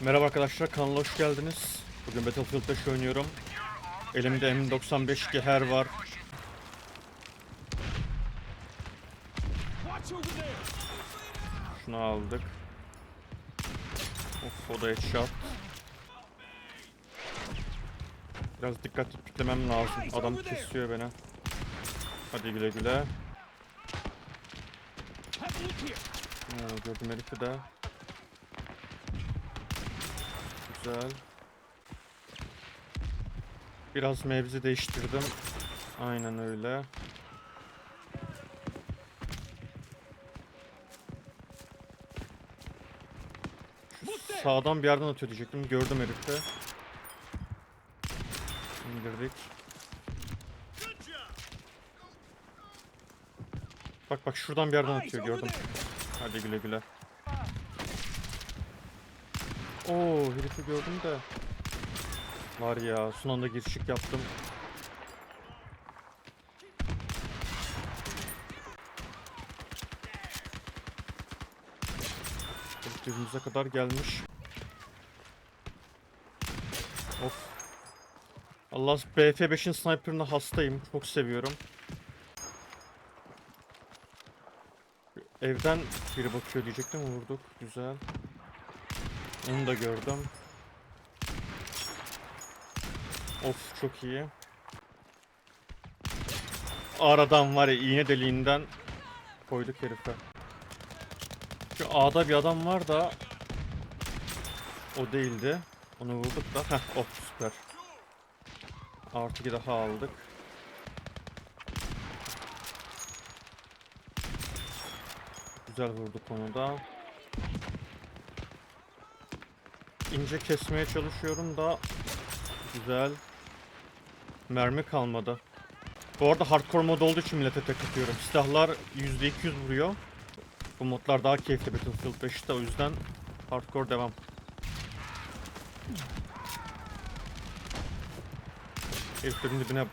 Merhaba arkadaşlar kanala hoş geldiniz. Bugün Battlefield 5 oynuyorum. Elimde M95 Geher var. Şunu aldık. Of o da headshot. Biraz dikkatli piklemem lazım. Adam kesiyor beni. Hadi güle güle. Have a look here. Oo, gördüm herifi de. Güzel. Biraz mevzi değiştirdim. Aynen öyle. Sağdan bir yerden atıyor diyecektim. Gördüm herifi. İndirdik. Bak bak şuradan bir yerden atıyor gördüm. Hadi güle güle. Oo herifi gördüm de. Var ya son anda girişik yaptım. Dibimize kadar gelmiş. Of. Allah BF5'in sniper'ına hastayım. Çok seviyorum. Evden biri bakıyor diyecektim vurduk. Güzel. Onu da gördüm. Of çok iyi. Aradan var ya iğne deliğinden koyduk herife. Şu A'da bir adam var da o değildi. Onu vurduk da. Heh, oh süper. Artı bir daha aldık. Güzel vurduk onu da. İnce kesmeye çalışıyorum da güzel. Mermi kalmadı. Bu arada hardcore mod olduğu için millete tek atıyorum. Silahlar %200 vuruyor. Bu modlar daha keyifli Battlefield 5'te o yüzden hardcore devam. Heriflerin dibine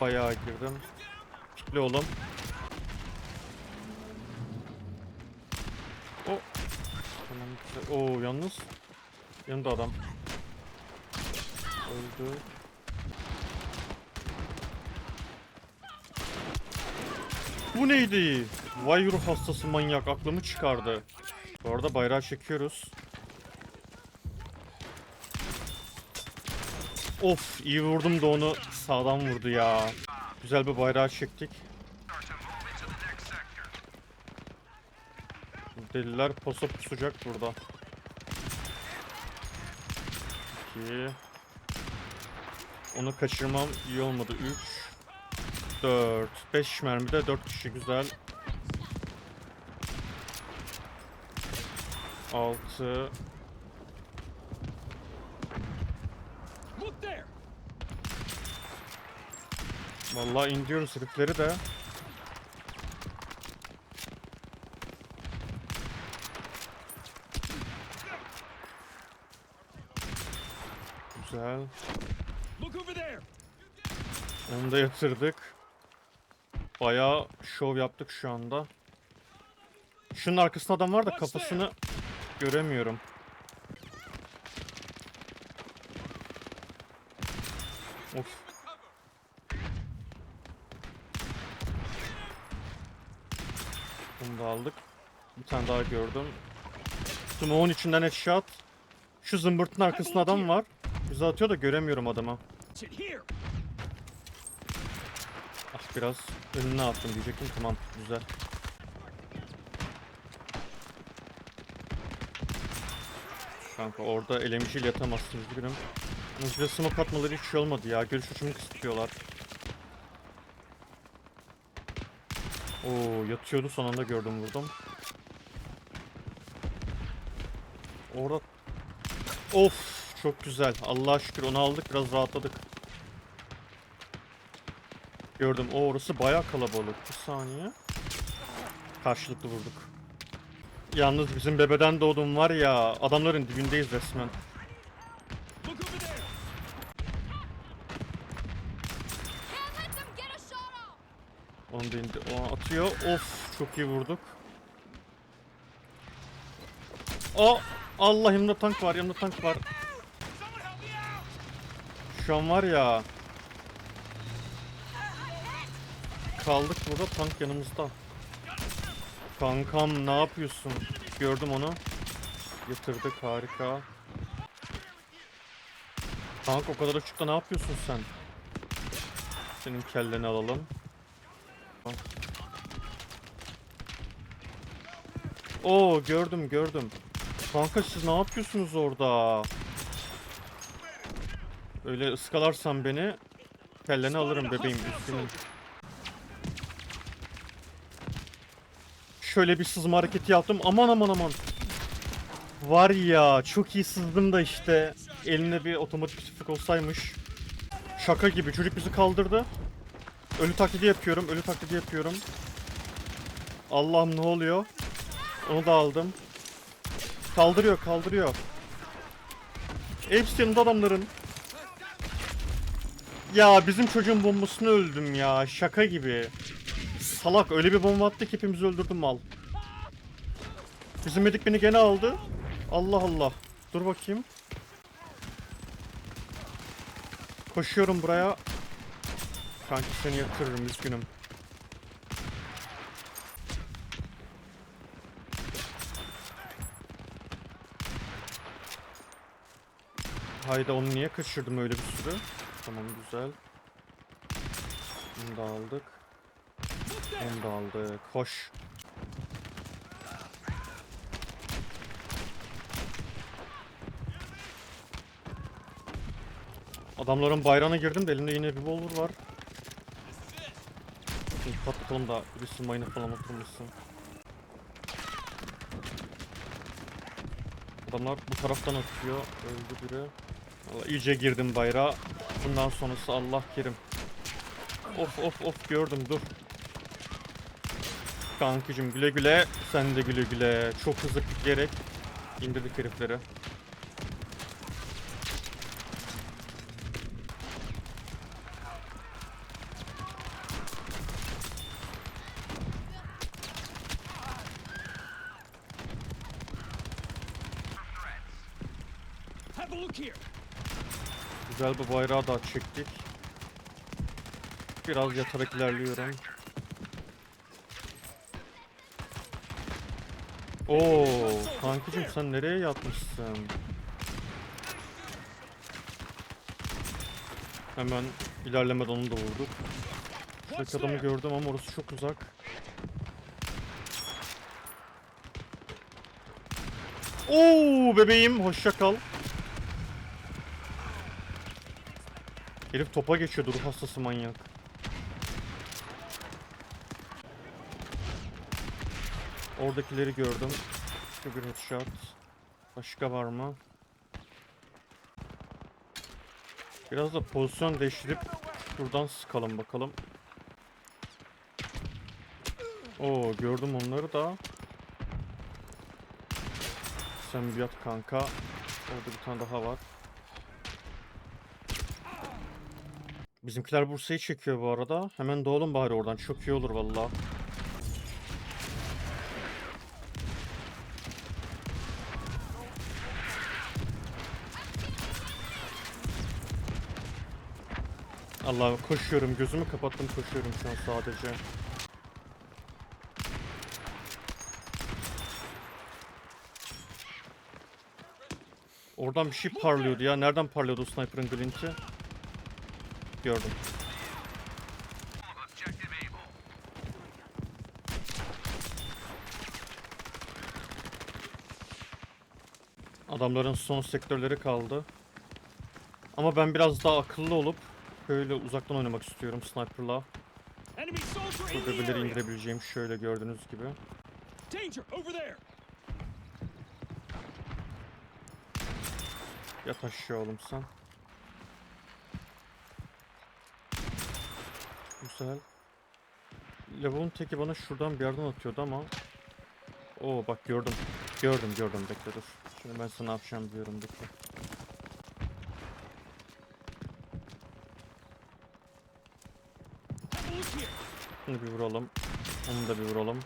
bayağı girdim. Pikli oğlum. O. Tamam güzel. Oo yalnız. Yanında adam. Öldü. Bu neydi? Vay ruh hastası manyak aklımı çıkardı. Bu arada bayrağı çekiyoruz. Of iyi vurdum da onu sağdan vurdu ya. Güzel bir bayrağı çektik. Deliler posa pusacak burada. 2 Onu kaçırmam iyi olmadı. 3 4 5 mermide 4 kişi güzel. 6 Look there. Vallahi indiriyoruz herifleri de. Güzel. Onu da yatırdık. Bayağı şov yaptık şu anda. Şunun arkasında adam var da kafasını göremiyorum. Of. Bunu da aldık. Bir tane daha gördüm. Smoke'un içinden headshot. Şu zımbırtın arkasında adam var. Bizi atıyor da göremiyorum here. Ah biraz önüne attım diyecektim. Tamam güzel. Kanka orada elemişiyle yatamazsınız. Yalnız bize smoke atmaları hiç şey olmadı ya. Görüş açımı kısıtlıyorlar. Oo yatıyordu son anda gördüm vurdum. Orada... Of çok güzel. Allah'a şükür onu aldık biraz rahatladık. Gördüm. O orası bayağı kalabalık. Bir saniye. Karşılıklı vurduk. Yalnız bizim bebeden doğdum var ya adamların dibindeyiz resmen. Onu da indi. O atıyor. Of çok iyi vurduk. O Allah yanımda tank var yanımda tank var. Şu an var ya. Kaldık burada tank yanımızda. Kankam ne yapıyorsun? Gördüm onu. Yatırdık harika. Tank o kadar uçukta ne yapıyorsun sen? Senin kelleni alalım. Oo gördüm gördüm. Kanka siz ne yapıyorsunuz orada? Öyle ıskalarsan beni kelleni alırım bebeğim üzgünüm. Şöyle bir sızma hareketi yaptım. Aman aman aman. Var ya çok iyi sızdım da işte elimde bir otomatik tüfek olsaymış. Şaka gibi çocuk bizi kaldırdı. Ölü taklidi yapıyorum, ölü taklidi yapıyorum. Allah'ım ne oluyor? Onu da aldım. Kaldırıyor, kaldırıyor. Hepsi yanında adamların. Ya bizim çocuğun bombasını öldüm ya. Şaka gibi. Salak öyle bir bomba attı ki hepimizi öldürdüm mal. Bizim medik beni gene aldı. Allah Allah. Dur bakayım. Koşuyorum buraya. Kanki seni yatırırım üzgünüm. Hayda onu niye kaçırdım öyle bir sürü? Tamam güzel. Bunu da aldık. Onu da aldık. Hoş. Adamların bayrağına girdim de elimde yine revolver var. Şimdi patlatalım da birisi mayına falan oturmasın. Adamlar bu taraftan atıyor. Öldü biri. Vallahi iyice girdim bayrağa. Bundan sonrası Allah kerim. Of of of gördüm dur. Kankicim güle güle. Sen de güle güle. Çok hızlı gerek. indirdik herifleri. Look here! Güzel bir bayrağı da çektik. Biraz yatarak ilerliyorum. Oo, kankicim sen nereye yatmışsın? Hemen ilerlemeden onu da vurduk. Şuradaki adamı gördüm ama orası çok uzak. Oo bebeğim hoşça kal. Herif topa geçiyordu ruh hastası manyak. Oradakileri gördüm. Şu bir headshot. Başka var mı? Biraz da pozisyon değiştirip buradan sıkalım bakalım. Oo gördüm onları da. Sen bir yat kanka. Orada bir tane daha var. Bizimkiler Bursa'yı çekiyor bu arada. Hemen doğalım bari oradan. Çok iyi olur valla. Allah'ım koşuyorum. Gözümü kapattım koşuyorum şu an sadece. Oradan bir şey parlıyordu ya. Nereden parlıyordu sniper'ın glinti? Gördüm. Adamların son sektörleri kaldı. Ama ben biraz daha akıllı olup böyle uzaktan oynamak istiyorum sniper'la. Enemy soldier Bu in the bebeleri area! indirebileceğim şöyle gördüğünüz gibi. Yat aşağı oğlum sen. Güzel. Lavuğun teki bana şuradan bir yerden atıyordu ama. Oo bak gördüm. Gördüm gördüm bekle dur. Şimdi ben sana yapacağım diyorum bekle. Bunu bir vuralım. Onu da bir vuralım.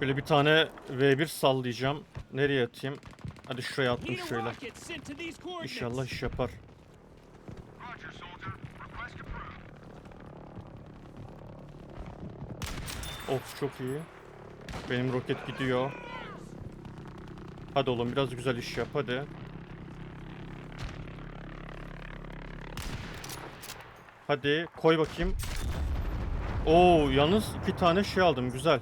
Böyle bir tane V1 sallayacağım. Nereye atayım? Hadi şuraya attım şöyle. İnşallah iş yapar. Of çok iyi. Benim roket gidiyor. Hadi oğlum biraz güzel iş yap hadi. Hadi koy bakayım. Oo yalnız iki tane şey aldım güzel.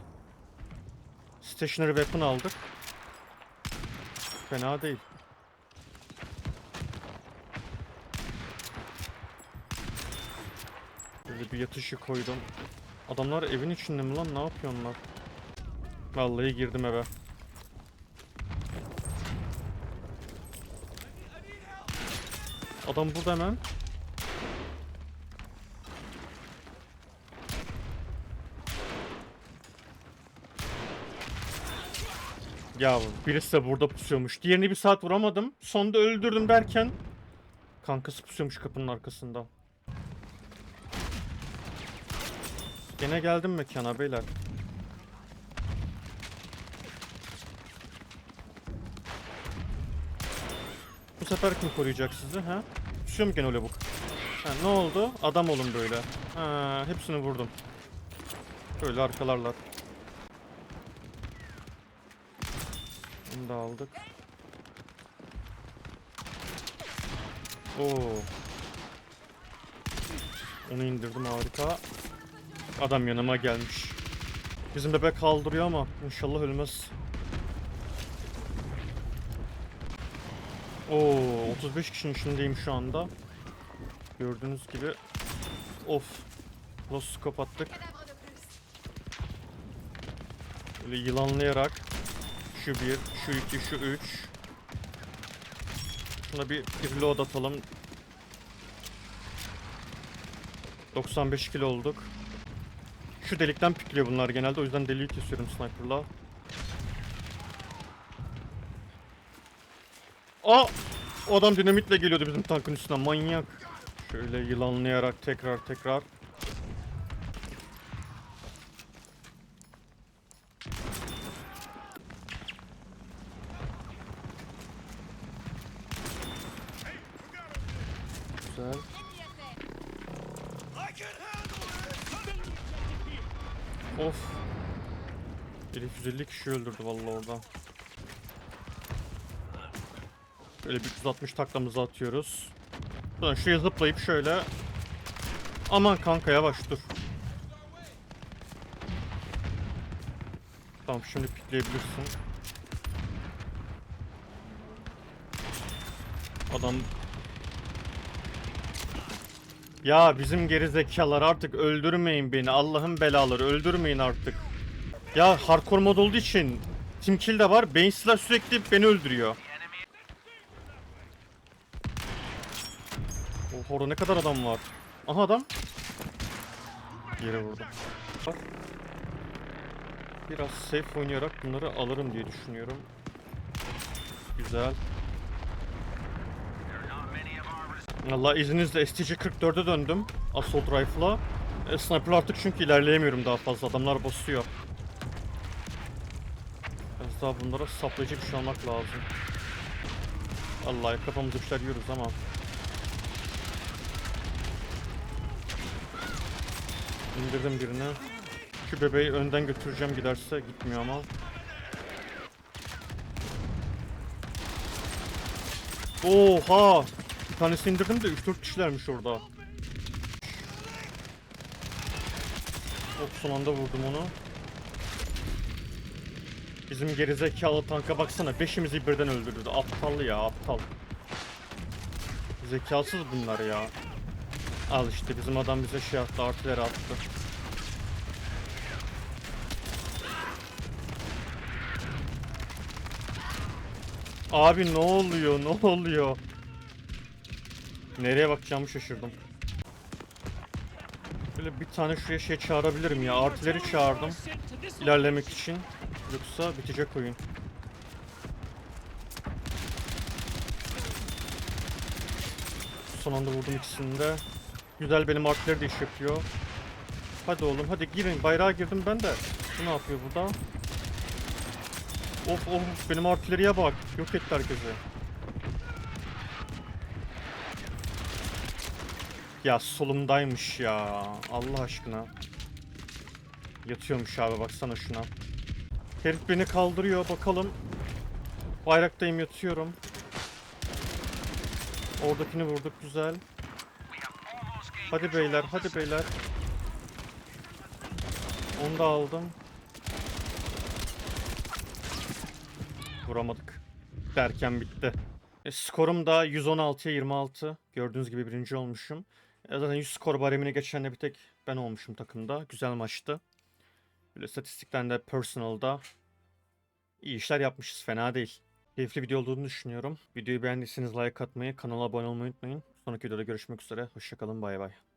Stationary weapon aldık. Fena değil. Böyle bir yatışı koydum. Adamlar evin içinde mi lan? Ne yapıyorlar? Vallahi girdim eve. Adam burada hemen. Ya birisi de burada pusuyormuş. Diğerini bir saat vuramadım. Sonunda öldürdüm derken kankası pusuyormuş kapının arkasında. Gene geldim mekana beyler. Bu sefer kim koruyacak sizi ha? Düşüyor mu gene o lavuk? Ha, ne oldu? Adam olun böyle. Ha, hepsini vurdum. Böyle arkalarlar. Bunu da aldık. Oo. Onu indirdim harika. Adam yanıma gelmiş. Bizim bebek kaldırıyor ama inşallah ölmez. Oo, 35 kişinin içindeyim şu anda. Gördüğünüz gibi. Of. Lost scope attık. Cadavre de plus. Böyle yılanlayarak. Şu bir, şu iki, şu üç. Şuna bir reload atalım. 95 kilo olduk. Şu delikten pikliyor bunlar genelde o yüzden deliği kesiyorum sniper'la. Aa! O adam dinamitle geliyordu bizim tankın üstüne manyak. Şöyle yılanlayarak tekrar tekrar. Güzel. Of. Herif 150 kişi öldürdü vallahi orada. Böyle bir 360 taklamızı atıyoruz. Buradan şuraya zıplayıp şöyle. Aman kanka yavaş dur. Tamam şimdi pikleyebilirsin. Adam ya bizim geri zekalar artık öldürmeyin beni. Allah'ın belaları öldürmeyin artık. Ya hardcore mod olduğu için team kill de var. Bainsler sürekli beni öldürüyor. Oh orada ne kadar adam var. Aha adam. Yere vurdu. Biraz safe oynayarak bunları alırım diye düşünüyorum. Güzel. Allah izninizle STC-44'e döndüm. Assault Rifle'a. E, sniper artık çünkü ilerleyemiyorum daha fazla. Adamlar basıyor. Daha bunlara saplayıcı bir şey almak lazım. Allah kafamızı bir şeyler yiyoruz ama. İndirdim birini. Şu bebeği önden götüreceğim giderse gitmiyor ama. Oha! Bir tanesi indirdim de 3-4 kişilermiş orada. Hop son anda vurdum onu. Bizim gerizekalı tanka baksana beşimizi birden öldürdü. Aptal ya aptal. Zekasız bunlar ya. Al işte bizim adam bize şey attı artileri attı. Abi ne oluyor ne oluyor? Nereye bakacağımı şaşırdım. Böyle bir tane şuraya şey çağırabilirim ya. Artileri çağırdım. ilerlemek için. Yoksa bitecek oyun. Son anda vurdum ikisini de. Güzel benim artileri de iş yapıyor. Hadi oğlum hadi girin. Bayrağa girdim ben de. Bu ne yapıyor burada? Of of benim artilleriye bak. Yok etti herkesi. Ya solumdaymış ya. Allah aşkına. Yatıyormuş abi baksana şuna. Herif beni kaldırıyor bakalım. Bayraktayım yatıyorum. Oradakini vurduk güzel. Hadi beyler hadi beyler. Onu da aldım. Vuramadık. Derken bitti. E, skorum da 116'ya 26. Gördüğünüz gibi birinci olmuşum. E, zaten 100 skor baremini geçen de bir tek ben olmuşum takımda. Güzel maçtı. Böyle statistikten de personal'da iyi işler yapmışız. Fena değil. Keyifli video olduğunu düşünüyorum. Videoyu beğendiyseniz like atmayı, kanala abone olmayı unutmayın. Sonraki videoda görüşmek üzere. Hoşçakalın. Bay bay.